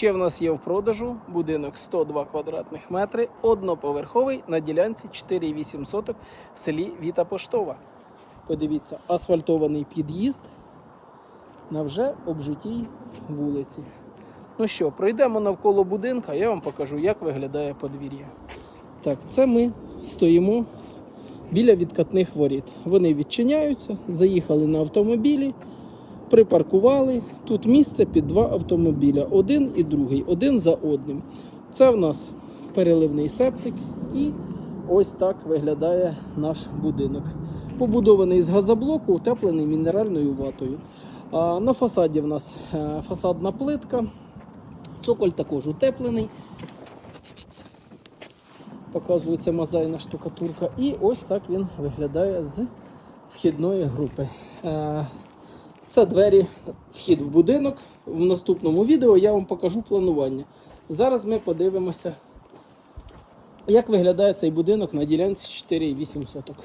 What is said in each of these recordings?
Ще в нас є в продажу будинок 102 квадратних метри, одноповерховий на ділянці 4,8 соток в селі Віта Поштова. Подивіться, асфальтований під'їзд на вже обжитій вулиці. Ну що, пройдемо навколо будинка, я вам покажу, як виглядає подвір'я. Так, це ми стоїмо біля відкатних воріт. Вони відчиняються, заїхали на автомобілі, припаркували. Тут місце під два автомобіля, один і другий, один за одним. Це в нас переливний септик і ось так виглядає наш будинок. Побудований з газоблоку, утеплений мінеральною ватою. На фасаді в нас е, фасадна плитка. Цоколь також утеплений. Подивіться. Показується мозаїна штукатурка. І ось так він виглядає з вхідної групи. Це двері, вхід в будинок. В наступному відео я вам покажу планування. Зараз ми подивимося, як виглядає цей будинок на ділянці 4,8 соток.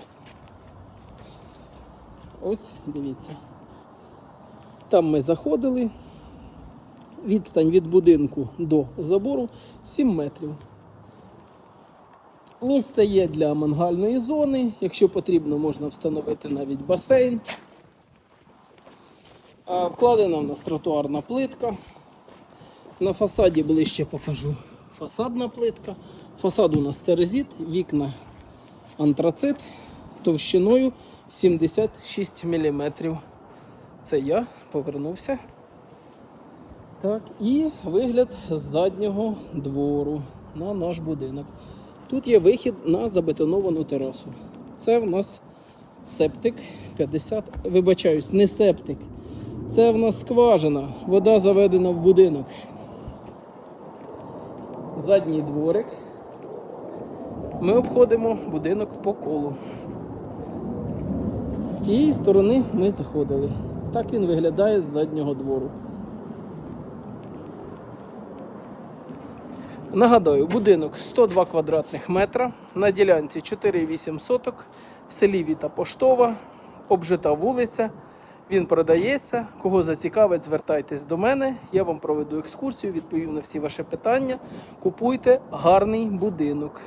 Ось дивіться. Там ми заходили. Відстань від будинку до забору 7 метрів. Місце є для мангальної зони. Якщо потрібно, можна встановити навіть басейн. Вкладена в нас тротуарна плитка. На фасаді ближче покажу фасадна плитка. Фасад у нас церезіт, вікна антрацит товщиною 76 мм. Це я повернувся. Так, і вигляд з заднього двору на наш будинок. Тут є вихід на забетоновану терасу. Це в нас септик 50. Вибачаюсь, не септик. Це в нас скважина. Вода заведена в будинок. Задній дворик. Ми обходимо будинок по колу. З цієї сторони ми заходили. Так він виглядає з заднього двору. Нагадаю, будинок 102 квадратних метра на ділянці 4,8 соток в селі Віта Поштова, обжита вулиця. Він продається. Кого зацікавить, звертайтесь до мене. Я вам проведу екскурсію, відповім на всі ваші питання. Купуйте гарний будинок.